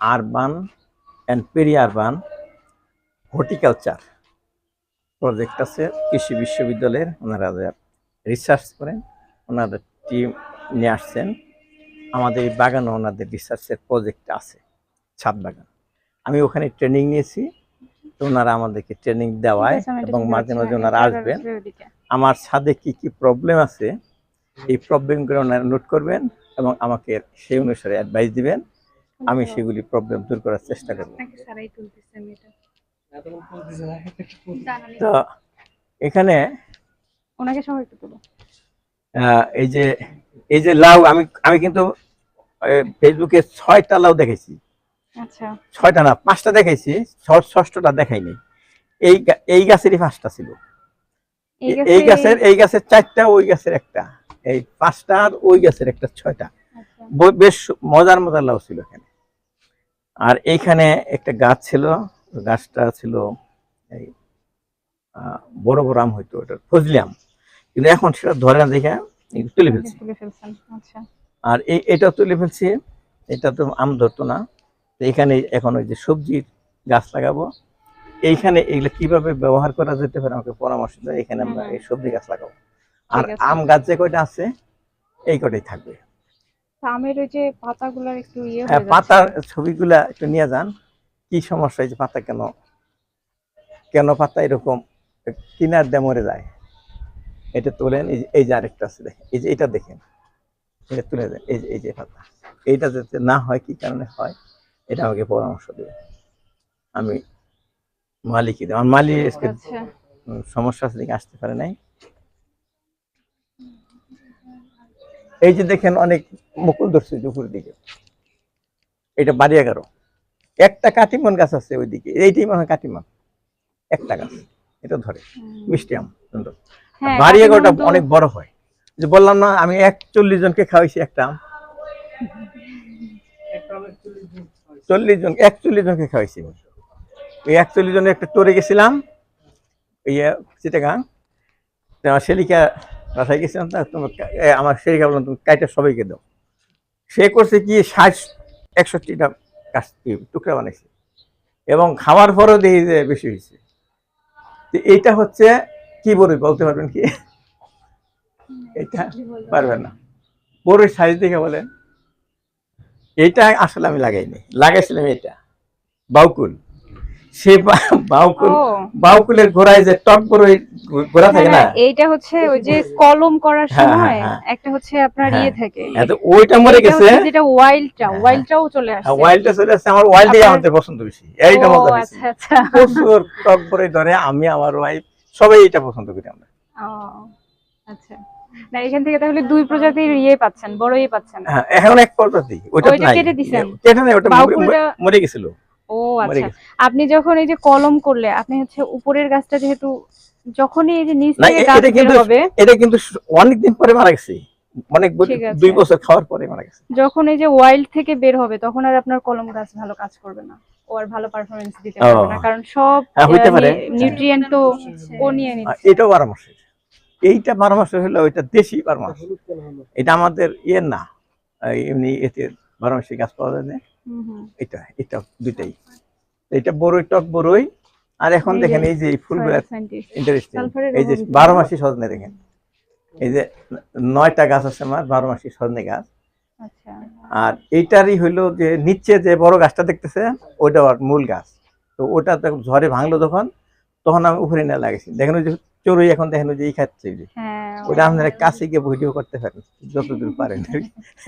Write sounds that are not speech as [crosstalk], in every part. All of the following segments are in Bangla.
Urban and peri urban horticulture project আছে। কৃষি বিশ্ববিদ্যালয়ের ওনারা রিসার্চ করেন ওনাদের টিম নিয়ে আসছেন। আমাদের এই বাগানে ওনাদের রিসার্চের প্রজেক্ট আছে ছাদ বাগান। আমি ওখানে ট্রেনিং নিয়েছি তো ওনারা আমাদেরকে ট্রেনিং দেওয়ায় এবং মাঝে মাঝে ওনারা আসবেন। আমার ছাদে কি কি প্রবলেম আছে এই প্রবলেমগুলো ওনারা নোট করবেন এবং আমাকে সেই অনুসারে অ্যাডভাইস দিবেন। আমি সেগুলি প্রবলেম দূর করার চেষ্টা করব। তো এখানে ওনাকে সবাই একটু এই যে এই যে লাউ আমি আমি কিন্তু ফেসবুকে ছয়টা লাউ দেখেছি। আচ্ছা। ছয়টা না পাঁচটা দেখাইছি ষষ্ঠটা দেখাইনি। এই এই গাছেরই পাঁচটা ছিল। এই গাছের এই গাছের চারটা ওই গাছের একটা। এই পাঁচটা আর ওই গাছের একটা ছয়টা। আচ্ছা, বেশ মজার মজার লাউ ছিল এখানে। আর এইখানে একটা গাছ ছিল গাছটা ছিল এই বড় বড় আম হইতো ওটা ফজলি আম। কিন্তু এখন সেটা ধরে না দেখে তুলে ফেলছি। আচ্ছা। আর এই এটা তুলে ফেলছি এটা তো আম ধরতো না। তো এখানে এখন ওই যে সবজির গাছ লাগাবো। এইখানে এগুলো কীভাবে ব্যবহার করা যেতে পারে আমাকে পরামর্শ দেয় এখানে আমরা এই সবজি গাছ লাগাবো। আর আম গাছ যে কয়টা আছে? এই কটাই থাকবে। আমের ওই যে পাতাগুলোর একটু ইয়ে হয়ে পাতার ছবিগুলা একটু নিয়ে যান। কি সমস্যা এই যে পাতা কেন? কেন পাতা এরকম? কিনার দিয়ে মরে যায়। এটা তোলেন এই যে- আরেকটা আছে এই যে এটা দেখেন। এটা তুলে দেন এই যে এই যে পাতা। এইটা যাতে না হয় কি কারণে হয় এটা আমাকে পরামর্শ দেবে আমি মালিকই দেব। আমার মালিক আচ্ছা। সমস্যা আছে আসতে পারে নাই। এই যে দেখেন অনেক মুকুল ধরছে উপরের দিকে। এটা বাড়ি এগারো একটা কাটিমন গাছ আছে ওইদিকে। এইটাই মনে হয় কাটিমন। একটা গাছ। এটা ধরে। মিষ্টি আম সুন্দর। হ্যাঁ, বাড়ি এগারোটা অনেক বড় হয়। যে বললাম না আমি একচল্লিশ জনকে খাওয়াইছি একটা আম। চল্লিশ জন একচল্লিশ জনকে খাওয়াইছি ওই একচল্লিশ জনের একটা টোরে গেছিলাম। ইয়ে চিটাগাং। সেলিকা বাসায় গেছিলাম তা তোমার আমার সেলিকা বললাম তুমি কাইটা সবাইকে দাও। সে করছে কি ষাট একষট্টিটা ই, টুকরা বানাইছে। এবং খাওয়ার পরও দেখি যে বেশি হয়েছে। তো এইটা হচ্ছে কি বড়ই বলতে পারবেন কি? এটা পারবেন না। বড়ই সাইজ দেখে বলেন। এইটা আসলে আমি লাগাইনি। লাগাইছিলাম এটা বাউকুল। সে বাউকুল বাউকুলের ঘোড়ায় যে টক বড়ই থাকে না, না? এইটা হচ্ছে ওই যে কলম করার হ্যাঁ, হ্যাঁ, সময় হ্যাঁ। একটা হচ্ছে আপনার। ইয়ে থাকে। ওইটা মরে গেছে। যেটা ওয়াইল্ডটা ওয়াইল্ডটাও চলে আসছে। ওয়াইল্ডটা চলে আসছে। আমার ওয়াইল্ডই আমাদের পছন্দ বেশি। এইটা মজা বেশি। আচ্ছা আচ্ছা। প্রচুর টক বড়ই ধরে। আমি আমার ওয়াইফ সবাই এটা পছন্দ করি আমরা। ও, আচ্ছা। না এখান থেকে তাহলে দুই প্রজাতির ইয়ে পাচ্ছেন বড় ইয়ে পাচ্ছেন। হ্যাঁ এখন এক প্রজাতি। ওইটা কেটে দিছেন? কেটে নাই ওটা মরে গেছিল। ও আচ্ছা। আপনি যখন এই যে কলম করলে আপনি হচ্ছে উপরের গাছটা যেহেতু যখনই এই যে নিচ থেকে গাছ এটা বের কিন্তু হবে এটা কিন্তু অনেকদিন পরে মারা গেছে। অনেক। দুই বছর খাওয়ার পরে মারা গেছে। যখন এই যে ওয়াইল্ড থেকে বের হবে তখন আর আপনার কলম গাছ ভালো কাজ করবে না। ও আর ভালো পারফরমেন্স দিতে পারবে না কারণ সব হ্যাঁ, হইতে পারে। নিউট্রিয়েন্ট তো ও নিয়ে নিচ্ছে। এটাও বারো মাসের। এইটা বারো মাসের হলো ওইটা দেশি বারো মাস। এটা আমাদের ইয়ে না। এমনি এতে বারো মাসে গাছ পাওয়া যায় না। এটা এটা দুইটাই। এটা বড়ই টক বড়ই আর এখন দেখেন এই যে এই ফুলগুলা Soil scientist। ইন্টারেস্টিং এই যে বারো মাসি সজনে দেখেন। এই যে নয়টা গাছ আছে আমার বারো মাসি সজনে গাছ। আচ্ছা। আর এইটারই হইল যে নিচে যে বড় গাছটা দেখতেছে ওইটা ওর মূল গাছ। তো ওটা ঝড়ে ভাঙলো তখন তখন আমি উপরে নিয়ে লাগাইছি। দেখেন ওই যে চড়ুই এখন দেখেন ওই যে এই খাচ্ছে হ্যাঁ ওটা আপনারা কাছে গিয়ে ভিডিও করতে পারেন যতদূর পারেন।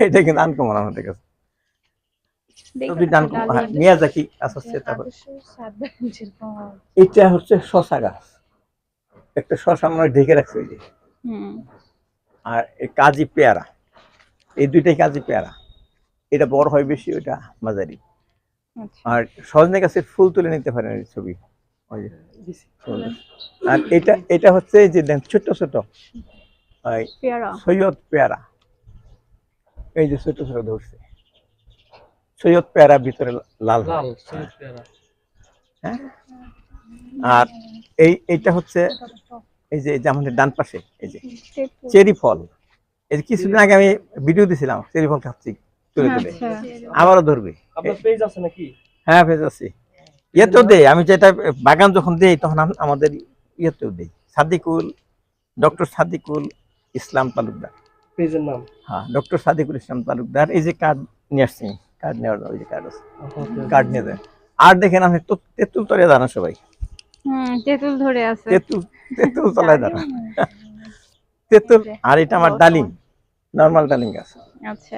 এটা কিন্তু আনকমন আমাদের কাছে। মিয়াজাকি গাছ হচ্ছে তারপর এটা হচ্ছে শশা গাছ। একটা শশা আমরা ঢেকে রাখছে যে। আর এই পেয়ারা এই দুইটাই কাজি পেয়ারা। এটা বড় হয় বেশি ওইটা মাঝারি। আর সজনে গাছের ফুল তুলে নিতে পারেন এই ছবি। ওই যে ফুল। আর এটা এটা হচ্ছে যে ছোট ছোট সৈয়দ পেয়ারা। এই যে ছোট ছোট ধরছে। সৈয়দ পেয়ারা ভিতরে লাল লাল হ্যাঁ? আর এই এইটা হচ্ছে এই যে আমাদের ডান পাশে এই যে চেরি ফল। এই যে কিছুদিন আগে আমি ভিডিও দিছিলাম চেরি ফল খাচ্ছি তুলে তুলে। আচ্ছা। আবারও ধরবে। আপনার পেজ আছে নাকি? হ্যাঁ ইয়েতেও দেই আমি যেটা বাগান যখন দেই তখন আমাদের ইয়েতেও দেই। সাদিকুল ডক্টর সাদিকুল ইসলাম তালুকদার। পেজের নাম? হ্যাঁ ডক্টর সাদিকুল ইসলাম তালুকদার। এই যে কার্ড নিয়ে আসছি কার্ড নেওয়ার ওই যে কার্ড আছে। কার্ড নিয়ে দেয় আর দেখেন আপনি তেঁতুল তলায় দাঁড়ান সবাই। হুম তেঁতুল ধরে আছে। তেঁতুল তেঁতুল তলায় দাঁড়ান তেঁতুল আর এটা আমার ডালিম। নর্মাল ডালিম গাছ। আচ্ছা।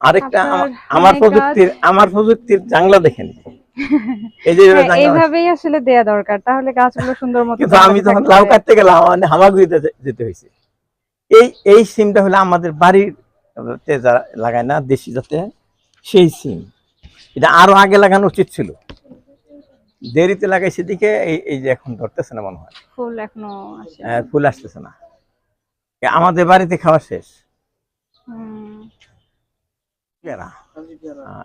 আরেকটা আমার প্রযুক্তির আমার প্রযুক্তির জাংলা দেখেন। এই যে হ্যাঁ, এইভাবেই আসলে দেয়া দরকার। তাহলে গাছগুলো সুন্দর মতো কিন্তু আমি যখন লাউ কাটতে গেলাম মানে হামাগুড়িতে যেতে হয়েছে। এই এই সিমটা হলো আমাদের বাড়ির তে যারা লাগায় না দেশি যাতে সেই সিম। এটা আরও আগে লাগানো উচিত ছিল। দেরিতে লাগাইছে দিকে এই এই যে এখন ধরতেছে না মনে হয়। ফুল এখনও আসে আহ, ফুল আসতেছে না। আমাদের বাড়িতে খাওয়া শেষ। পেয়ারা।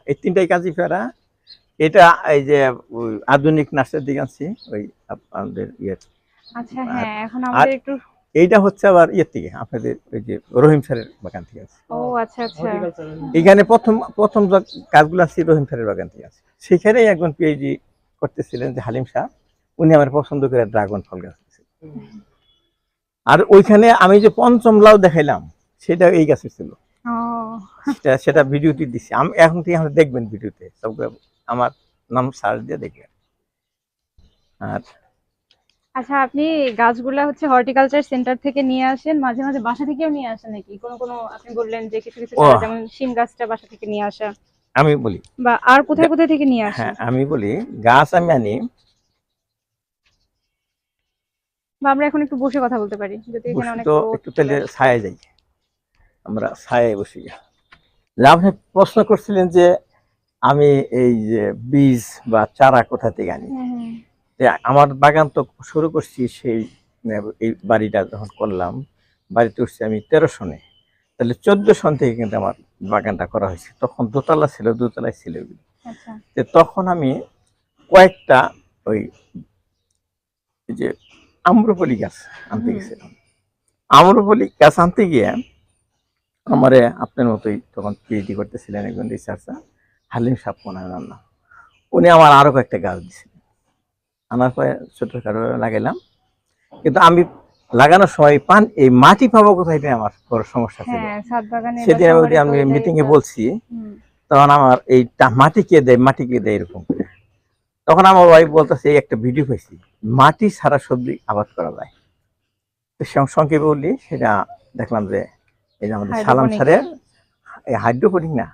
এই তিনটাই কাজী পেয়ারা। এটা এই যে আধুনিক নার্সের দিকে আনছি ওই আপনাদের ইয়ে আচ্ছা হ্যাঁ এখন আমাদের একটু এইটা হচ্ছে আবার ইয়ের থেকে আপনাদের ওই যে রহিম স্যারের বাগান থেকে আছে। ও আচ্ছা আচ্ছা। এখানে প্রথম প্রথম যে কাজগুলো আছে রহিম স্যারের বাগান থেকে আছে। সেখানেই একজন পিএইচডি করতেছিলেন যে হালিম শাহ উনি আমার পছন্দ করে ড্রাগন ফল গাছ আর ওইখানে আমি যে পঞ্চম লাউ দেখাইলাম সেটা এই গাছে ছিল। সেটা সেটা ভিডিওটি দিচ্ছি আমি এখন থেকে আপনি দেখবেন ভিডিওতে। সবগুলো আমার নাম সার্চ দিয়ে দেখবেন। আর আচ্ছা আপনি গাছগুলা হচ্ছে হর্টিকালচার সেন্টার থেকে নিয়ে আসেন মাঝে মাঝে বাসা থেকেও নিয়ে আসেন নাকি? কোনো কোনো আপনি বললেন যে কিছু কিছু যেমন শিম গাছটা বাসা থেকে নিয়ে আসা। আমি বলি। বা আর কোথায় কোথায় থেকে নিয়ে আসেন? হ্যাঁ আমি বলি গাছ আমি আনি। বা আমরা এখন একটু বসে কথা বলতে পারি যদি এখানে অনেক তো একটু তাহলে চলে আসে। ছায়া যাই। আমরা ছায়ায় বসি। যে আপনি প্রশ্ন করছিলেন যে আমি এই যে বীজ বা চারা কোথা থেকে আনি? হ্যাঁ, হ্যাঁ। আমার বাগান তো শুরু করছি সেই এই বাড়িটা যখন করলাম বাড়িতে উঠছি আমি তেরো সনে। তাহলে চোদ্দ সন থেকে কিন্তু আমার বাগানটা করা হয়েছে। তখন দোতলা ছিল দোতলায় ছিল এগুলো। আচ্ছা। তখন আমি কয়েকটা ওই যে আম্রপলি গাছ আনতে গেছিলাম। আম্রপলি গাছ আনতে গিয়ে আমারে আপনার মতোই তখন পিএইচডি করতেছিলেন একজন রিসার্চার হালিম সাপ নাম উনি আমার আরও কয়েকটা গাছ দিয়েছিলেন আনার পরে ছোটখাটো লাগাইলাম। কিন্তু আমি লাগানোর সময় পান এই মাটি পাবো কোথায় এটা আমার বড় সমস্যা ছিল। হ্যাঁ সেদিন আমি আমি মিটিং এ বলছি তখন আমার এই মাটি কে দেয় মাটি কে দেয় এরকম করে। তখন আমার ওয়াইফ বলতেছে এই একটা ভিডিও পাইছি মাটি ছাড়া সবজি আবাদ করা যায়। তো সংক্ষেপে বললি সেটা দেখলাম যে এই যে আমাদের সালাম সারের এই হাইড্রোপনিক না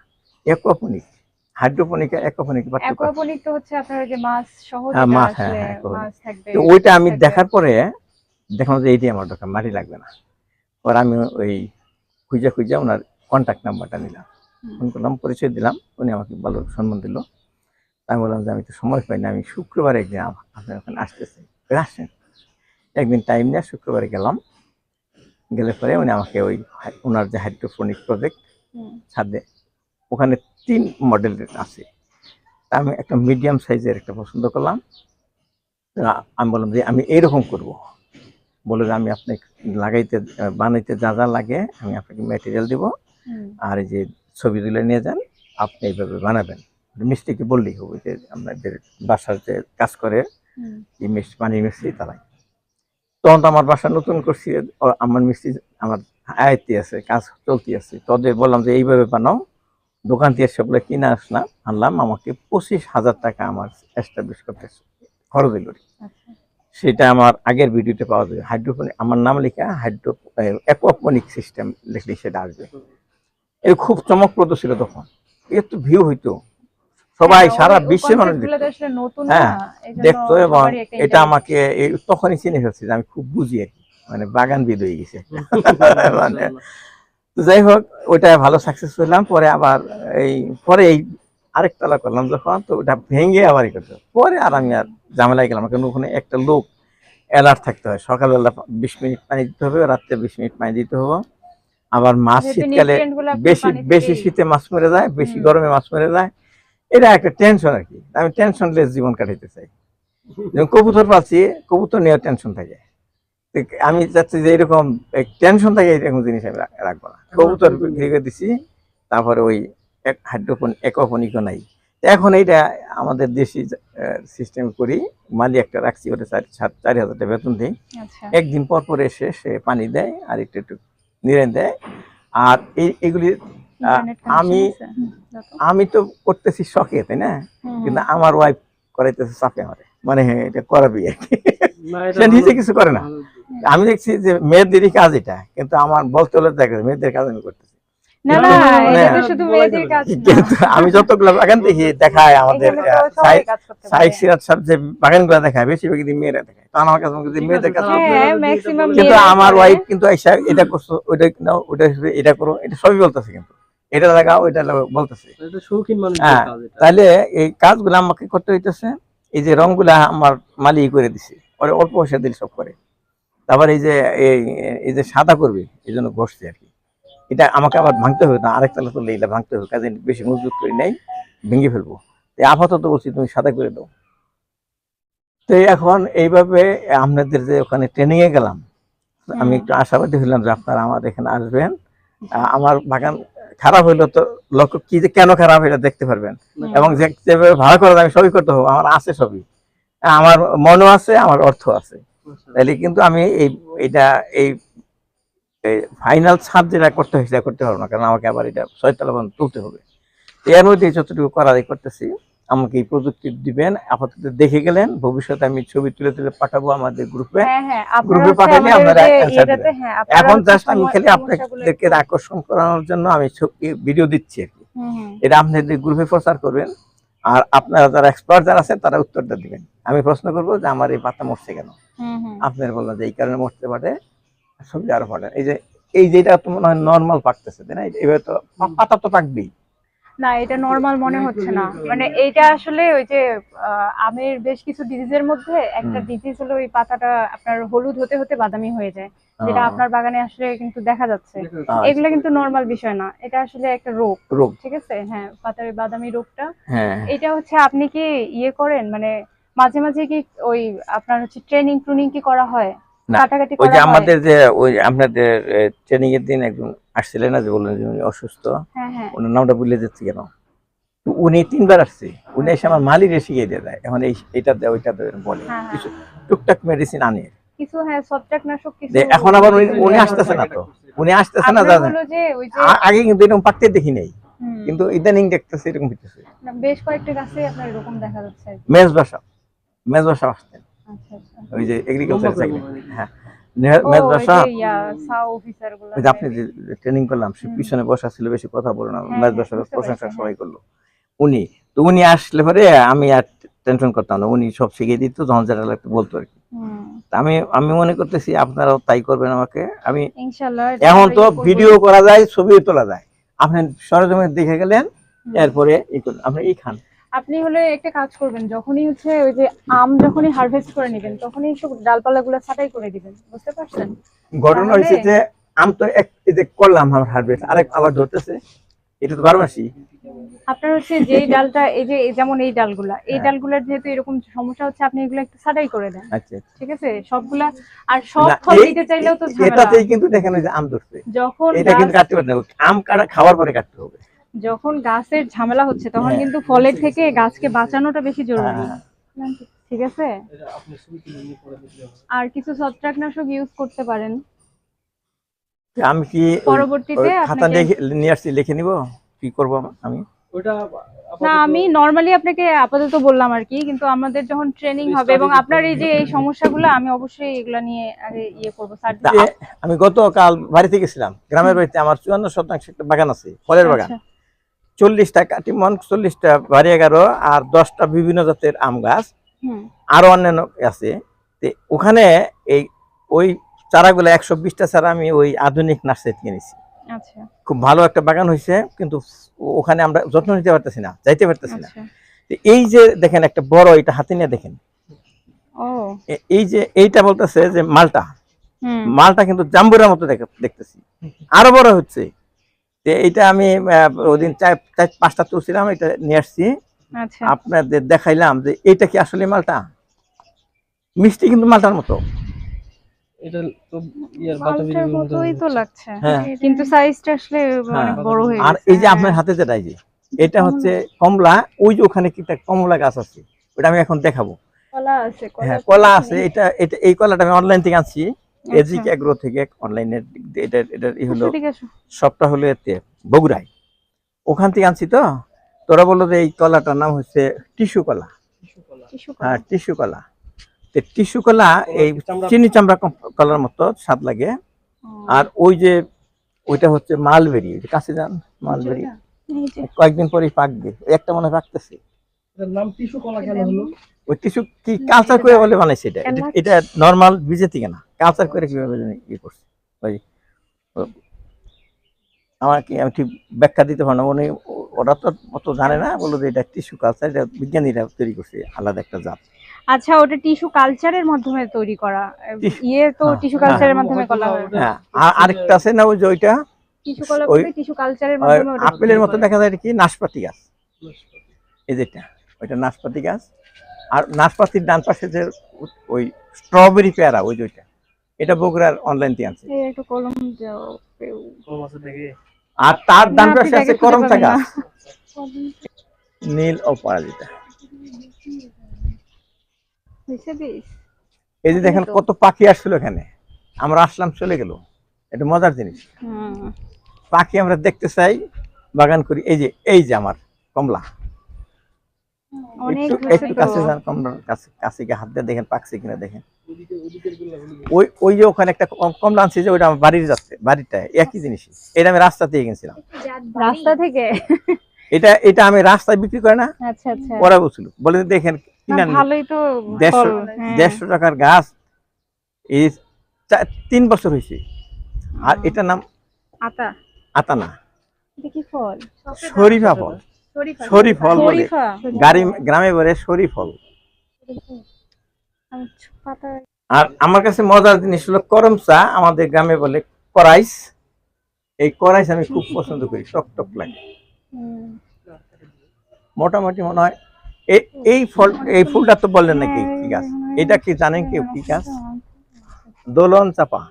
অ্যাকোয়াপনিক হাইড্রোপনিক অ্যাকোয়াপনিক পার্থক্য তো হচ্ছে আপনার যে মাছ সহ হ্যাঁ, মাছ, হ্যাঁ, হ্যাঁ, মাছ থাকবে তো ওইটা আমি দেখার পরে দেখলাম যে এইটাই আমার দরকার মাটি লাগবে না। পরে আমি ওই খুঁজে খুঁজে ওনার কন্ট্যাক্ট নাম্বারটা নিলাম। ফোন করলাম পরিচয় দিলাম উনি আমাকে ভালো সম্মান দিল। আমি বললাম যে আমি তো সময় পাই না আমি শুক্রবার একদিন আপনার ওখানে আসতেছি। আসেন একদিন টাইম নিয়ে শুক্রবারে গেলাম। গেলে পরে উনি আমাকে ওই ওনার যে হাইড্রোফোনিক প্রজেক্ট ছাদে ওখানে তিন মডেলের আছে। তা আমি একটা মিডিয়াম সাইজের একটা পছন্দ করলাম। তা আমি বললাম যে আমি এইরকম করব। বলে যে আমি আপনাকে লাগাইতে বানাইতে যা যা লাগে আমি আপনাকে ম্যাটেরিয়াল দিব। আর এই যে তুলে নিয়ে যান আপনি এইভাবে বানাবেন। মিষ্টিকে বললেই হবে যে আপনাদের বাসার যে কাজ করে। এই মিষ্টি পানির মিষ্টি তারাই। তখন তো আমার বাসা নতুন করছি। আমার মিষ্টি আমার আয়ত্তি আছে কাজ চলতি আছে। তোদের বললাম যে এইভাবে বানাও। দোকান থেকে সবগুলো কিনে আসলাম আনলাম আমাকে পঁচিশ হাজার টাকা আমার এস্টাবলিশ করতে খরচ দিল আচ্ছা। সেটা আমার আগের ভিডিওতে পাওয়া যাবে। হাইড্রোপনিক আমার নাম লেখা হাইড্রো অ্যাকোয়াপনিক সিস্টেম লিখলে সেটা আসবে। এই খুব চমকপ্রদ ছিল তখন। এর তো ভিউ হইতো। সবাই হ্যাঁ, সারা বিশ্বের মানুষ হ্যাঁ, দেখতো এবং এটা আমাকে এই তখনই চিনে ফেলছি যে আমি খুব বুঝি আর কি। মানে বাগান বিদ হয়ে গেছে। [laughs] মানে তো যাই হোক ওইটা ভালো সাকসেস হইলাম পরে আবার এই পরে এই আরেক তলা করলাম যখন তো ওটা ভেঙে আবার করতে। পরে আর আমি আর ঝামেলায় গেলাম কারণ ওখানে একটা লোক অ্যালার্ট থাকতে হয়। সকালবেলা বিশ মিনিট পানি দিতে হবে রাত্রে বিশ মিনিট পানি দিতে হবে। আবার মাছ শীতকালে বেশি বেশি শীতে মাছ মরে যায় বেশি গরমে মাছ মরে যায়। এটা একটা টেনশন আর কি। আমি টেনশন লেস জীবন কাটাইতে চাই। যেমন কবুতর পাচ্ছি কবুতর নিয়ে টেনশন থাকে। আমি চাচ্ছি যে এরকম টেনশন থাকে এরকম জিনিস আমি রাখব না। কবুতর বিক্রি করে দিছি তারপরে ওই এক হাইড্রোফোন একফোনিকও নাই। এখন এইটা আমাদের দেশি সিস্টেম করি মালি একটা রাখছি ওটা চার সাত- চারি হাজার টাকা বেতন দিই। আচ্ছা। একদিন পর পর এসে সে পানি দেয় আর একটু একটু নিরেন দেয়। আর এই এগুলি আমি। আমি তো করতেছি শখে তাই না? কিন্তু আমার ওয়াইফ করাইতেছে চাপে আমারে। মানে হ্যাঁ এটা করাবি আর কি। সে নিজে কিছু করে না। আমি দেখছি যে মেয়েদেরই কাজ এটা কিন্তু আমার বলতে হলে দেখা মেয়েদের কাজ আমি করতেছি। কিন্তু আমি যতগুলো বাগান দেখি দেখায় আমাদের সাইক সিরাজ সাহেব যে বাগানগুলো দেখায় বেশিরভাগ কিন্তু মেয়েরা দেখায়। তখন আমার কাছে মনে হয় মেয়েদের কাছে হ্যাঁ কিন্তু আমার ওয়াইফ কিন্তু এটা করছ ওইটা নাও ওইটা এটা করো এটা সবই বলতেছে কিন্তু। এটা লাগাও ওইটা বলতেছে। এটা শৌখিন মানুষের হ্যাঁ, কাজ এটা। তাহলে এই কাজগুলো আমাকে করতে হইতেছে। এই যে রংগুলা আমার মালিক করে দিছে। ওরা অল্প পয়সা দিলে সব করে। তারপর এই যে এই যে সাদা করবে এই জন্য বসছে আর কি। এটা আমাকে আবার ভাঙতে হবে না আরেক তালা তুললে এটা ভাঙতে হবে কাজে বেশি মজবুত করে নেই ভেঙে ফেলব। তো আপাতত বলছি তুমি সাদা করে দাও। তো এখন এইভাবে আপনাদের যে ওখানে ট্রেনিং এ গেলাম আমি একটু আশাবাদী হলাম যে আপনারা আমার এখানে আসবেন। আমার বাগান খারাপ হইল তো লক্ষ্য কি যে কেন খারাপ হইল দেখতে পারবেন। এবং যে যেভাবে ভাড়া করা আমি সবই করতে হবে আমার আছে সবই। আমার মনও আছে আমার অর্থ আছে। তাহলে কিন্তু আমি এই এটা এই ফাইনাল ছাদ যেটা করতে হয়েছে সেটা করতে পারব না কারণ আমাকে আবার এটা ছয়তলা পর্যন্ত তুলতে হবে। এর মধ্যে যতটুকু করার করতেছি আমাকে এই প্রযুক্তি দিবেন আপাতত দেখে গেলেন ভবিষ্যতে আমি ছবি তুলে তুলে পাঠাবো আমাদের গ্রুপে। হ্যাঁ হ্যাঁ গ্রুপে পাঠালে আপনারা। হ্যাঁ আপনারা এখন জাস্ট আমি খালি আপনাদেরকে আকর্ষণ করানোর জন্য আমি ভিডিও দিচ্ছি আর কি। এটা আপনাদের গ্রুপে প্রচার করবেন আর আপনারা যারা এক্সপার্ট যারা আছেন তারা উত্তরটা দিবেন। আমি প্রশ্ন করব যে আমার এই পাতা মরছে কেন? হুম, হুম। আপনার বললেন যে এই কারণে মরতে পারে সবজি আরও পারে এই যে এই যেটা তো মনে হয় নর্মাল পাকতেছে তাই না? এবার তো পাতা তো পাকবেই। না এটা নরমাল মনে হচ্ছে না। মানে এইটা আসলে ওই যে আমের বেশ কিছু ডিজিজের মধ্যে একটা। ডিজিজ হলো ওই পাতাটা আপনার হলুদ হতে হতে বাদামি হয়ে যায় যেটা আপনার বাগানে আসলে কিন্তু দেখা যাচ্ছে। আচ্ছা, এগুলো কিন্তু নরমাল বিষয় না। এটা আসলে একটা রোগ। রোগ। ঠিক আছে? হ্যাঁ পাতার বাদামি রোগটা। হ্যাঁ। এটা হচ্ছে আপনি কি ইয়ে করেন? মানে মাঝে মাঝে কি ওই আপনার হচ্ছে ট্রেনিং ট্রুনিং কি করা হয়? না, কাটাকাটি ওই যে আমাদের যে ওই আপনাদের ট্রেনিং এর দিন একজন আসছিলেন না যে বললেন যে উনি অসুস্থ। হ্যাঁ হ্যাঁ। ওনার নামটা ভুলে যাচ্ছি কেন? উনি তিনবার আসছে। উনি এসে আমার মালিক শিখিয়ে দিয়ে দেয়। এখন এই এটা দেয় ওইটা দেয় বলে। হ্যাঁ, হ্যাঁ। কিছু টুকটাক মেডিসিন আনে। কিছু হ্যাঁ ছত্রাকনাশক কিছু এখন আবার উনি আসতেছে না তো। উনি আসতেছে না দাদা আগে কিন্তু এরকম পাকতে দেখি নাই। কিন্তু ইদানিং দেখতেছে এরকম হইতেছে। বেশ কয়েকটা গাছে আপনার এরকম দেখা যাচ্ছে মেজ বাসা। আসতেন আচ্ছা আচ্ছা। ওই যে এগ্রিকালচার চাকরি হ্যাঁ। নে- ও, ওই বাসা যে সাও অফিসারগুলো ওই যে আপনি যে ট্রেনিং করলাম সে পিছনে বসা ছিল বেশি কথা বলো না। হ্যাঁ, মেজ বাসার বুঝতে প্রশংসা সবাই করল। উনি তো উনি আসলে পরে আমি আর টেনশন করতাম না। উনি সব শিখিয়ে দিত যখন যেটা লাগতো বলতো আর কি। আমি আমি মনে করতেছি আপনারাও তাই করবেন আমাকে। আমি এখন তো ভিডিও করা যায় ছবিও তোলা যায়। আপনি সরজমে দেখে গেলেন এরপরে আপনি এই খান। আপনি হলে একটা কাজ করবেন যখনই হচ্ছে ওই যে আম যখনই হারভেস্ট করে নেবেন তখনই সব ডালপালাগুলো ছাঁটাই করে দিবেন বুঝতে পারছেন? ঘটনা হয়েছে যে আম তো এক এই যে করলাম আমার হারভেস্ট আরেক আবার ধরতেছে এটা তো বারো মাসি আপনার হচ্ছে যে ডালটা এই যে যেমন এই ডালগুলা এই হ্যাঁ। ডালগুলার যেহেতু এরকম সমস্যা হচ্ছে আপনি এগুলো একটু ছাঁটাই করে দেন আচ্ছা আচ্ছা। ঠিক আছে? সবগুলা আর সব ফল দিতে চাইলেও তো ঝামেলা। এটাতেই কিন্তু দেখেন ওই যে আম ধরছে। যখন এটা কিন্তু কাটতে পারতে হবে আম কাটা খাওয়ার পরে কাটতে হবে। যখন গাছের ঝামেলা হচ্ছে তখন হ্যাঁ। কিন্তু ফলের থেকে গাছকে বাঁচানোটা বেশি জরুরি। হ্যাঁ। ঠিক আছে। আর কিছু ছত্রাকনাশক ইউজ করতে পারেন। আমি কি পরবর্তীতে খাতা নিয়ে আসছি লিখে নিব? কি করব আমি না আমি নর্মালি আপনাকে আপাতত বললাম আর কি কিন্তু আমাদের যখন ট্রেনিং হবে এবং আপনার এই যে এই সমস্যাগুলো আমি অবশ্যই এগুলা নিয়ে আগে ইয়ে করব। স্যার আমি গতকাল বাড়িতে গেছিলাম। গ্রামের বাড়িতে আমার চুয়ান্ন শতাংশ একটা বাগান আছে ফলের বাগান। আচ্ছা। চল্লিশটা কাটিমন চল্লিশটা বাড়ি এগারো আর দশটা বিভিন্ন জাতের আম গাছ। আরও অন্যান্য আছে। ওখানে এই ওই চারাগুলো একশো বিশটা চারা আমি ওই আধুনিক নার্সারি থেকে নিয়েছি আচ্ছা। খুব ভালো একটা বাগান হয়েছে কিন্তু ওখানে আমরা যত্ন নিতে পারতেছি না যাইতে পারতেছি না। আচ্ছা। এই যে দেখেন একটা বড় এটা হাতে নিয়ে দেখেন। এই যে এইটা বলতেছে যে মালটা। মালটা কিন্তু জাম্বুরের মতো দেখ- দেখতেছি। আরও বড় হচ্ছে। তো এইটা আমি আহ, ওদিন চার চার পাঁচটা তুলছিলাম এটা নিয়ে আসছি। আচ্ছা। আপনাদের দেখাইলাম যে এইটা কি আসলে মালটা? মিষ্টি কিন্তু মালটার মতো। এটা তো ইয়ার বাচ্চা মালটার বিড়ির মতো মতোই তো লাগছে। হ্যাঁ। কিন্তু সাইজটা আসলে অনেক হ্যাঁ। বড় হয়ে আর এই যে। আপনার হাতে যেটা এই যে এটা হচ্ছে কমলা ওই যে ওখানে কি একটা কমলা গাছ আছে ওটা আমি এখন দেখাবো। কলা আছে হ্যাঁ কলা আছে এটা এটা এই কলাটা আমি অনলাইন থেকে আনছি। এজিক এগ্রো থেকে অনলাইনে এটা এটা ই হলো সবটা হলো এতে বগুড়ায়। ওখান থেকে আনছি তো? তোরা বলল যে এই কলাটার নাম হচ্ছে টিস্যু কলা। টিস্যু হ্যাঁ টিস্যু কলা। তো টিস্যু কলা এই চিনি চামড়া। কলার মতো স্বাদ লাগে। আর ওই যে ওইটা হচ্ছে মালবেরি ওই যে কাছে যান মালবেরি। কয়েকদিন পরেই পাকবে একটা মনে হয় পাকতেছে। নাম টিস্যু কলা কেন হলো? ওই টিস্যু কি কালচার করে বলে বানাইছে এটা? এটা- নর্মাল বীজে থেকে না কালচার করে কীভাবে ইয়ে করছে। ওই আমার কি আমি ঠিক ব্যাখ্যা দিতে পারব না। উনি ওরা তো অত জানে না বলল যে এটা টিস্যু কালচার এটা বিজ্ঞানীরা তৈরি করছে আলাদা একটা জাত। আচ্ছা ওটা টিস্যু কালচারের মাধ্যমে তৈরি করা টিস্যু- ইয়ে তো হ্যাঁ, টিস্যু হ্যাঁ। কালচারের মাধ্যমে করা হয়। হ্যাঁ আরেকটা আছে না ওই যে ওইটা? টিস্যু কলা করে টিস্যু কালচারের মাধ্যমে আপেলের মতো দেখা যায় এটা কি নাশপাতি গাছ। এই যেটা ওইটা নাশপাতি গাছ। আর নাশপাতির ডান পাশে যে ওই স্ট্রবেরি পেয়ারা ওই যে ওইটা এটা বগুড়ার অনলাইন দিয়ে আনছে আছে আর তার ডান পাশে আছে করমচা গাছ। নীল হয়েছে বেশ? এই যে দেখেন কত পাখি আসছিল এখানে। আমরা আসলাম চলে গেল। এটা মজার জিনিস। পাখি আমরা দেখতে চাই বাগান করি। এই যে এই যে আমার কমলা। একটু হয়েছে একটু তো। কাছে যান কমলার কাছে কাছে গিয়ে হাত দিয়ে দেখেন পাকছে কিনা দেখেন। ওদিকে ওদিকেরগুলো ওদিকে ওই ওই যে ওখানে একটা কম- কমলা আনছি যে ওইটা আমার বাড়ির যাচ্ছে বাড়িটা একই জিনিসই। এটা আমি রাস্তা দিয়ে গেছিলাম রাস্তা থেকে? এটা এটা আমি রাস্তায় বিক্রি করে না আচ্ছা আচ্ছা। ওরা বলছিল। বলে দেখেন কিনা দেড়শো। দেড়শো টাকার গাছ এই তিন বছর হয়েছে। আর এটার নাম আতা। আতানা। এটা শরীফা ফল। ফল বলে। গ্রামে বলে ফল আচ্ছা, আর আমার কাছে মজার জিনিস হলো করম চা আমাদের গ্রামে বলে করাইস। এই করাইস আমি খুব পছন্দ করি টক টক লাগে। মোটামুটি মনে হয়। এই- এই ফল এই ফুলটা তো বললেন নাকি কি গাছ? এটা কি জানেন কেউ কি গাছ? দোলন চাপা।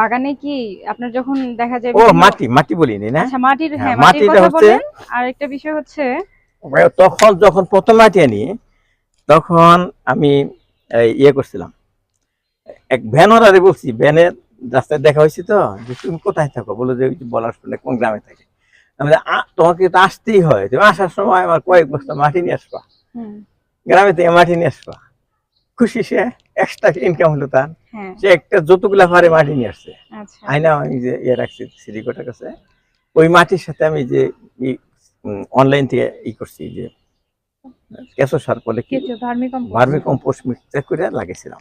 বাগানে কি আপনার যখন দেখা যায় ও মাটি মাটি বলিনি না? আচ্ছা মাটির হ্যাঁ, হ্যাঁ মাটির কথা বলেন আর একটা বিষয় হচ্ছে তখন যখন প্রথম মাটি আনি তখন আমি ইয়ে করছিলাম। এক ভ্যানওয়ালারে বলছি ভ্যানের রাস্তায় দেখা হয়েছে তো যে তুমি কোথায় থাকো? বলে যে বলার শুনে কোন গ্রামে থাকে। আমি তোমাকে তো আসতেই হয়। তুমি আসার সময় আমার কয়েক বস্তা মাটি নিয়ে আসবা। হুম, গ্রামে থেকে মাটি নিয়ে আসবা। খুশি সে এক্সট্রা ইনকাম হলো তার। সে একটা যতগুলা ঘরে মাটি নিয়ে আসছে। আচ্ছা। আইনা আমি যে ইয়ে রাখছি কাছে ওই মাটির সাথে আমি যে অনলাইন থেকে ই করছি যে কেঁচো সার বলে কি? Vermicompost vermi compost. মিক্সচার করে লাগিয়েছিলাম।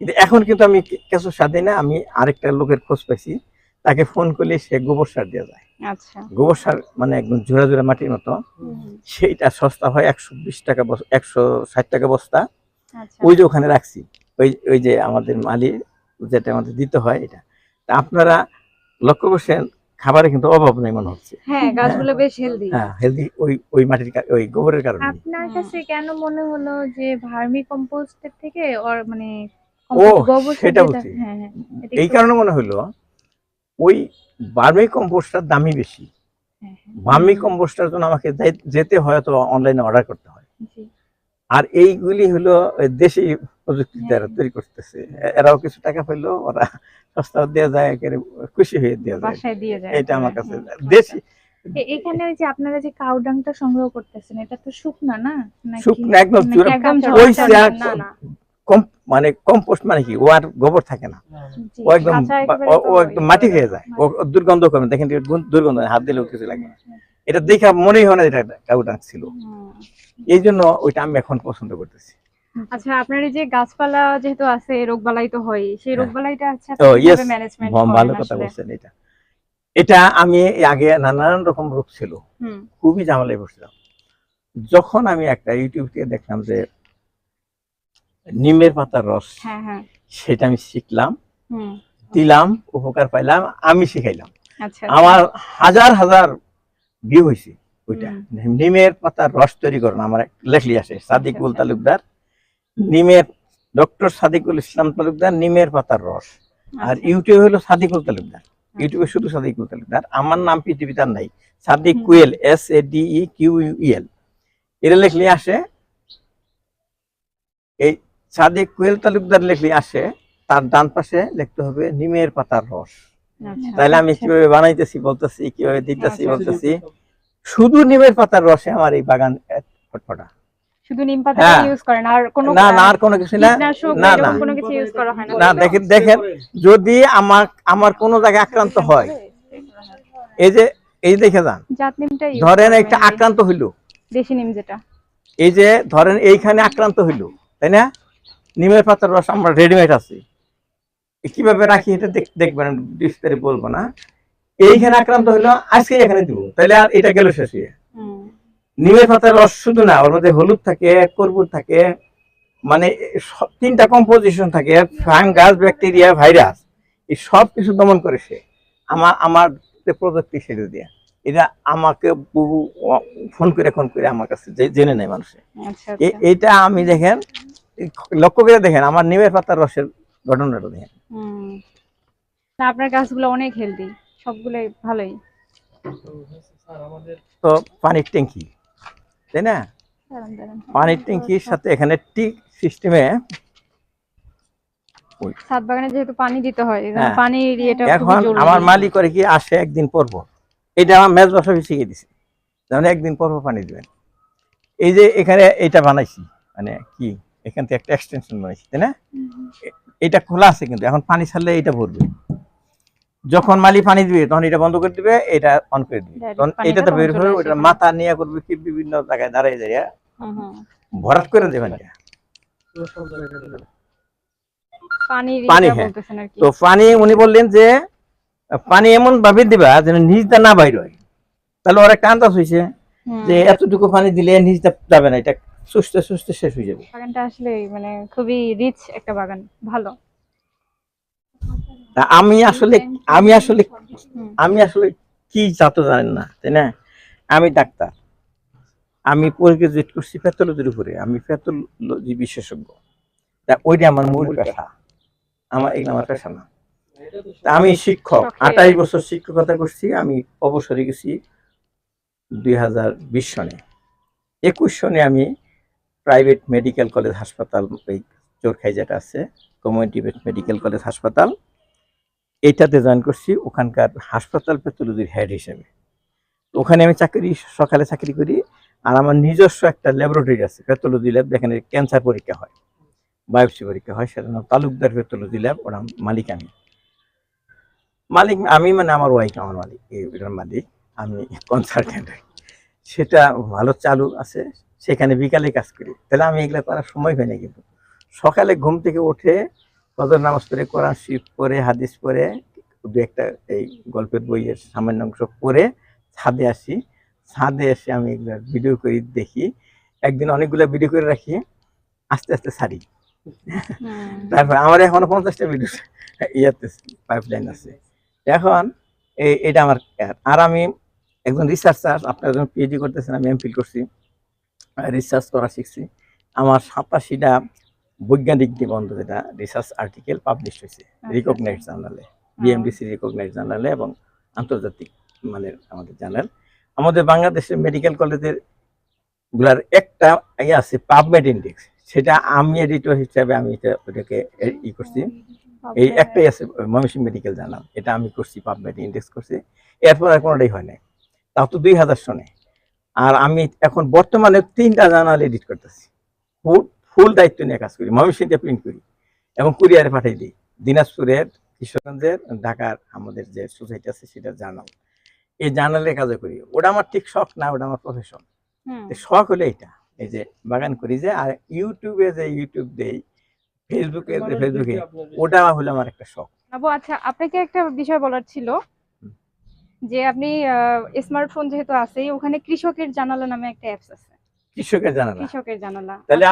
কিন্তু এখন কিন্তু আমি কেঁচো সার দিই না আমি আরেকটা লোকের খোঁজ পাইছি তাকে ফোন করলে সে গোবর সার দেওয়া যায়। আচ্ছা। গোবর সার মানে একদম জোড়া জোড়া মাটির মতো। সেইটা সস্তা হয় একশো বিশ টাকা একশো ষাট টাকা বস্তা। আচ্ছা। ওই যে ওখানে রাখছি। ওই ওই যে আমাদের মালির যেটা আমাদের দিতে হয় এটা। তা আপনারা লক্ষ্য করছেন খাবারে কিন্তু অভাব নেই মনে হচ্ছে। হ্যাঁ গাছগুলো বেশ হেলদি হ্যাঁ হেলদি ওই ওই মাটির ওই গোবরের কারণে। আপনার কাছে কেন মনে হলো যে ভার্মি কম্পোস্টের থেকে ওর মানে ও, সেটা বুঝছি। হ্যাঁ হ্যাঁ এই কারণে মনে হলো ওই বার্মি কম্পোস্টটার দামই বেশি। হ্যাঁ, হ্যাঁ, বার্মি কম্পোস্টার জন্য আমাকে যেতে হয় তো অনলাইনে অর্ডার করতে হয়। আর এইগুলি হলো দেশি প্রযুক্তি হ্যাঁ। যারা তৈরি করতেছে। এরাও কিছু টাকা পেল ওরা সস্তা দেওয়া যায় একেবারে খুশি হয়ে দেওয়া যায়। বাসায় দিয়ে যায়। এটা আমার কাছে দেশি। এখানে ওই যে আপনারা যে কাউডাংটা সংগ্রহ করতেছেন এটা তো শুকনা না? নাকি- শুকনো একদম চূড়া- ওই ঝরঝরা? চেয়ার না না। কম মানে কম্পোস্ট মানে কি? ও আর গোবর থাকে না। ও একদম ও- একদম মাটি হয়ে যায়। ও দুর্গন্ধ করে দেখেন দুর্গন্ধ হাত দিলেও কিছু লাগে না। এটা দেখে মনেই হয় না এটা কাউটা ছিল। এই জন্য ওইটা আমি এখন পছন্দ করতেছি। [laughs] আচ্ছা আপনার এই যে গাছপালা যেহেতু আছে রোগবালাই তো হয় সেই হ্যাঁ। রোগবালাইটা আছে ও, yes, ম্যানেজমেন্ট ভ- ভালো কথা বলছেন এটা। এটা আমি আগে নানান রকম রোগ ছিল খুবই ঝামেলায় পড়ছিলাম যখন আমি একটা ইউটিউব থেকে দেখলাম যে নিমের পাতার রস হ্যাঁ হ্যাঁ। সেটা আমি শিখলাম দিলাম উপকার পাইলাম আমি শিখাইলাম। আচ্ছা আমার হাজার হাজার ভিউ হয়েছে ওইটা। নিমের পাতার রস তৈরি করুন আমার লেখলি আসে সাদিকুল আচ্ছা। তালুকদার। নিমের ডক্টর সাদিকুল ইসলাম তালুকদার নিমের পাতার রস। আর আচ্ছা। ইউটিউবে হলো সাদিকুল তালুকদার। ইউটিউবে শুধু সাদিকুল তালুকদার। আমার নাম পৃথিবীতে নাই। Sadequl S A D E Q U L এটা লিখলে আসে এই সাদিক কুয়েল তালুকদার লিখলে আসে তার ডান পাশে লিখতে হবে নিমের পাতার রস। আচ্ছা, তাহলে আমি আচ্ছা। কীভাবে বানাইতেছি বলতেছি কীভাবে দিতেছি আচ্ছা, বলতেছি শুধু নিমের পাতার রসে আমার এই বাগান ফটফটা। শুধু নিম পাতা হ্যাঁ। ইউজ করেন আর কোনো না না আর কোনো কিছু না। না, না। কোনো কিছু ইউজ করা হয় না। না দেখেন দেখেন যদি আমার আমার কোনো জায়গায় আক্রান্ত হয় এই যে এই দেখে যান। ধরেন একটা আক্রান্ত হইল। দেশি নিম যেটা। এই যে ধরেন এইখানে আক্রান্ত হইল তাই না? নিমের পাতার রস আমরা রেডিমেড আছে। কীভাবে রাখি এটা দেখ- দেখবেন ডিসপ্লে বলব না। এইখানে আক্রান্ত হইল আজকে এখানে দিব তাহলে আর এটা গেল শেষ। হয়ে নিমের পাতার রস শুধু না ওর মধ্যে হলুদ থাকে কর্পূর থাকে মানে তিনটা কম্পোজিশন থাকে ফাঙ্গাস ব্যাকটেরিয়া ভাইরাস এই সব কিছু দমন করে সে। আমার আমার প্রযুক্তি সেটা দিয়ে। এটা আমাকে বহু ফোন করে ফোন করে আমার কাছে জেনে নেয় মানুষে। আচ্ছা আচ্ছা। এইটা আমি দেখেন লক্ষ্য করে দেখেন আমার নিমের পাতার রসের ঘটনাটা দেখেন। আপনার গাছগুলো অনেক হেলদি সবগুলোই ভালোই। তো পানির ট্যাঙ্কি। তাই না। পানির ট্যাঙ্কির সাথে এখানে টিক সিস্টেমে ছাদ বাগানে যেহেতু পানি দিতে হয় এই জন্য। পানির ইয়েটা এখন আমার মালিক করে কি আসে একদিন পর পর এটা আমার শিখিয়ে দিছে? যেমন একদিন পর পর পানি দিবেন। এই যে এখানে এটা বানাইছি মানে কি এখান থেকে একটা এক্সটেনশন বানাইছি তাই না? এটা খোলা আছে কিন্তু এখন পানি ছাড়লে এটা ভরবে। যখন মালি পানি দিবে তখন এটা বন্ধ করে দিবে এটা অন করে দিবে। তখন এটাতে তখন বের হবে ওটা মাথা নিয়ে করবে কি বিভিন্ন জায়গায় দাঁড়ায় হুম, হুম। ভরাট করে দেবেন এটা। পানি, হ্যাঁ। তো পানি উনি বললেন যে পানি এমন ভাবে দিবা যেন নিজটা না বাইর হয়। তাহলে ওর একটা আন্দাজ হয়েছে যে এতটুকু পানি দিলে নিজটা যাবে না এটা সুস্থ সুস্থ শেষ হয়ে যাবে। বাগানটা আসলে মানে খুবই রিচ একটা বাগান ভালো। তা আমি আসলে আমি আসলে আমি আসলে কি জাত জানেন না তাই না? আমি ডাক্তার। আমি পরিগ্রাজুয়েট করছি প্যাথোলজির উপরে। আমি প্যাথোলজি বিশেষজ্ঞ। তা ওইটা আমার মূল পেশা। আমার এগুলো আমার পেশা না। তো তা আমি শিক্ষক। আঠাশ বছর শিক্ষকতা করছি। আমি অবসরে গেছি দুই হাজার বিশ সনে। একুশ সনে আমি প্রাইভেট মেডিকেল কলেজ হাসপাতাল এই চোরখাই যেটা আছে কমিউনিটি মেডিকেল কলেজ হাসপাতাল এইটাতে জয়েন করছি ওখানকার হাসপাতাল প্যাথোলজির হেড হিসেবে। ওখানে আমি চাকরি, সকালে চাকরি করি আর আমার নিজস্ব একটা ল্যাবরেটরি আছে প্যাথোলজি ল্যাব যেখানে ক্যান্সার পরীক্ষা হয় বায়োপসি পরীক্ষা হয় সেটা নাম তালুকদার প্যাথোলজি ল্যাব ওরা মালিক আমি। মালিক, আমি মানে আমার ওয়াইফ আমার মালিক এটার মালিক, আমি কনসালটেন্ট সেটা ভালো চালু আছে, সেখানে বিকালে কাজ করি। তাহলে আমি এগুলো করার সময় হয় না কিন্তু। সকালে ঘুম থেকে উঠে ফজর নামাজ পড়ে কোরআন শরীফ পড়ে হাদিস পড়ে দু একটা এই গল্পের বইয়ের সামান্য অংশ পড়ে ছাদে আসি। ছাদে এসে আমি এগুলো ভিডিও করি দেখি। একদিন অনেকগুলো ভিডিও করে রাখি আস্তে আস্তে ছাড়ি। হুম। তারপর আমার এখনও পঞ্চাশটা ভিডিও ইয়াতে পাইপলাইন আছে। এখন এই এটা আমার আর আমি একজন রিসার্চার আপনারা যখন পিএইচডি করতেছেন আমি এমফিল করছি। রিসার্চ করা শিখছি। আমার সাতাশিটা বৈজ্ঞানিক নিবন্ধ যেটা রিসার্চ আর্টিকেল পাবলিশ হয়েছে। রিকগনাইজ জার্নালে বিএমডিসি রিকগনাইজ জার্নালে এবং আন্তর্জাতিক মানের আমাদের জার্নাল আমাদের বাংলাদেশের মেডিকেল কলেজেরগুলার একটা ইয়ে আছে পাবমেড ইন্ডেক্স সেটা আমি এডিটর হিসাবে আমি এটা ওটাকে ই করছি। এই একটাই আছে ময়মনসিংহ মেডিকেল জার্নাল এটা আমি করছি পাবমেড ইন্ডেক্স করছি। এরপর আর কোনোটাই হয় নাই। তাও তো দুই হাজার সনে। আর আমি এখন বর্তমানে তিনটা জার্নাল এডিট করতেছি। ফুল ফুল দায়িত্ব নিয়ে কাজ করি ময়মনসিংহতে প্রিন্ট করি এবং কুরিয়ারে পাঠিয়ে দিই। দিনাজপুরের কিশোরগঞ্জের ঢাকার আমাদের যে সোসাইটি আছে সেটা জার্নাল এই জার্নালের কাজে করি। ওটা আমার ঠিক শখ না ওটা আমার প্রফেশন শখ হলো এটা এই যে বাগান করি যে আর ইউটিউবে যে ইউটিউব দেই ফেসবুকে যে ফেসবুকে যে- ওটা হলো আমার একটা শখ। আবু আচ্ছা আপনাকে একটা বিষয় বলার ছিল। যে আপনি স্মার্টফোন যেহেতু আছেই ওখানে কৃষকের জানালা নামে একটা অ্যাপস আছে। কৃষকের জানালা। কৃষকের জানালা। তাহলে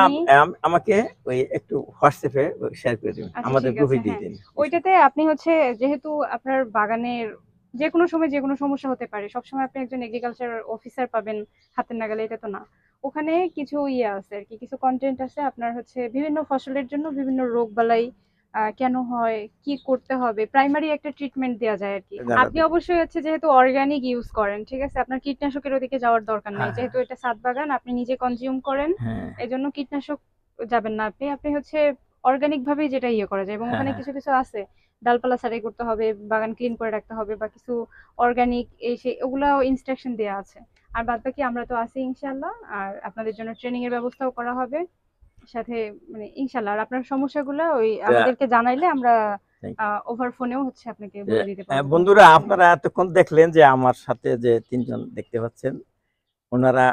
আমাকে ওই একটু হোয়াটসঅ্যাপে শেয়ার করে দিবেন। আচ্ছা, আমাদের গ্রুপে দিয়ে হ্যাঁ। দিন। ওইটাতে আপনি হচ্ছে যেহেতু আপনার বাগানের যে কোনো সময় যে কোনো সমস্যা হতে পারে সবসময় আপনি একজন এগ্রিকালচার অফিসার পাবেন হাতের নাগালে এটা তো না। ওখানে কিছু ইয়ে আছে আর কি কিছু কন্টেন্ট আছে আপনার হচ্ছে বিভিন্ন ফসলের জন্য বিভিন্ন রোগ বালাই কেন হয় কি করতে হবে প্রাইমারি একটা ট্রিটমেন্ট দেওয়া যায় আর কি। আপনি অবশ্যই হচ্ছে যেহেতু অর্গানিক ইউজ করেন ঠিক আছে? আপনার কীটনাশকের ওদিকে যাওয়ার দরকার নেই। হ্যাঁ, যেহেতু এটা সাত বাগান আপনি নিজে কনজিউম করেন হ্যাঁ। এই জন্য কীটনাশক যাবেন না আপনি। আপনি হচ্ছে অর্গানিক ভাবেই যেটা ইয়ে করা যায়। এবং ওখানে হ্যাঁ। কিছু কিছু আছে। ডালপালা সারাই করতে হবে বাগান ক্লিন করে রাখতে হবে বা কিছু অর্গানিক এই সেই ওগুলো ইনস্ট্রাকশন দেওয়া আছে। আর বাদ বাকি আমরা তো আছি ইনশাল্লাহ আর আপনাদের জন্য ট্রেনিং এর ব্যবস্থাও করা হবে। সাথে মানে ইনশাআল্লাহ। আর আপনার সমস্যাগুলো ওই আমাদেরকে জানাইলে আমরা ওভার ফোনেও হচ্ছে আপনাকে বলে দিতে আহ, পারব। বন্ধুরা আপনারা এতক্ষণ দেখলেন যে আমার সাথে যে তিনজন দেখতে পাচ্ছেন ওনারা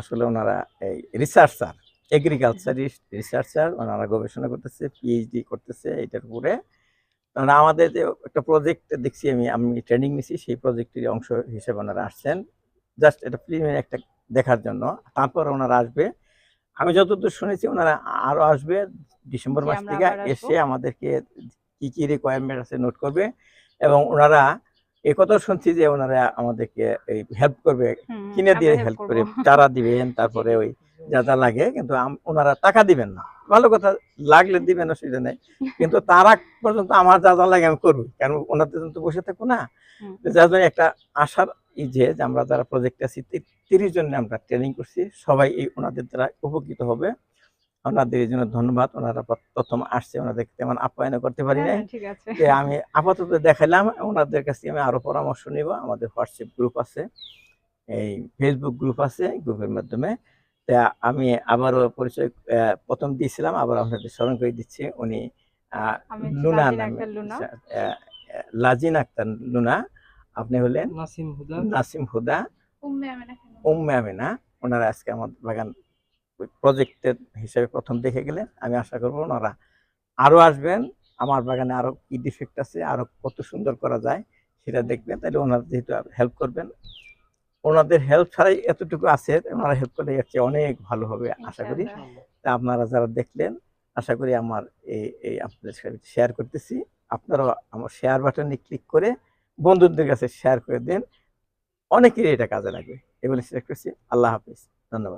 আসলে ওনারা এই রিসার্চার এগ্রিকালচারিস্ট রিসার্চার ওনারা গবেষণা করতেছে পিএইচডি করতেছে এটার উপরে। কারণ আমাদের যে একটা প্রজেক্ট দেখছি আমি আমি ট্রেনিং নিছি সেই প্রজেক্টের অংশ হিসেবে ওনারা আসছেন। জাস্ট এটা প্রিমিয়ার একটা দেখার জন্য। তারপর ওনারা আসবে। আমি যতদূর শুনেছি ওনারা আরও আসবে ডিসেম্বর মাস থেকে এসে আমাদেরকে কি কি রিকোয়ারমেন্ট আছে নোট করবে এবং ওনারা এ কথা শুনছি যে ওনারা আমাদেরকে এই হেল্প করবে কিনে দিয়ে হেল্প করব। করে চারা দিবেন তারপরে ওই যা যা লাগে কিন্তু ওনারা টাকা দিবেন না ভালো কথা লাগলে দিবেন অসুবিধা নেই কিন্তু তার পর্যন্ত আমার যা যা লাগে আমি করব কারণ ওনাদের জন্য তো বসে থাকব না। যার জন্য একটা আশার ই যে আমরা যারা প্রজেক্টে আছি তিরিশ জনে আমরা ট্রেনিং করছি। সবাই এই ওনাদের দ্বারা উপকৃত হবে। ওনাদের জন্য ধন্যবাদ। ওনারা প্রথম আসছে ওনাদেরকে তেমন আপ্যায়ন করতে পারি নাই। হ্যাঁ, আছে। যে আমি আপাতত দেখালাম ওনাদের কাছে আমি আরও পরামর্শ নিব। আমাদের হোয়াটসঅ্যাপ গ্রুপ আছে এই ফেসবুক গ্রুপ আছে গ্রুপের মাধ্যমে। তা আমি আবারও পরিচয় প্রথম দিয়েছিলাম আবার আপনাদের স্মরণ করে দিচ্ছি। উনি লুনা নামে। আহ, লাজিন আক্তার লুনা। আপনি হলেন নাসিম হুদা। নাসিম হুদা। উম্মে আমেনা উম্মে আমিনা। ওনারা আজকে আমার বাগান প্রজেক্টের হিসেবে প্রথম দেখে গেলেন। আমি আশা করব ওনারা আরও আসবেন। আমার বাগানে আরও কি ডিফেক্ট আছে আরও কত সুন্দর করা যায় সেটা দেখবেন। তাহলে ওনারা যেহেতু হেল্প করবেন ওনাদের হেল্প ছাড়াই এতটুকু আছে ওনারা হেল্প করলে এর চেয়ে অনেক ভালো হবে আশা করি। তা আপনারা যারা দেখলেন আশা করি আমার এই এই আপনাদের সাথে শেয়ার করতেছি। আপনারাও আমার শেয়ার বাটনে ক্লিক করে বন্ধুদের কাছে শেয়ার করে দেন। অনেকেরই এটা কাজে লাগবে। এগুলো শেয়ার করছি। আল্লাহ হাফিজ। ধন্যবাদ।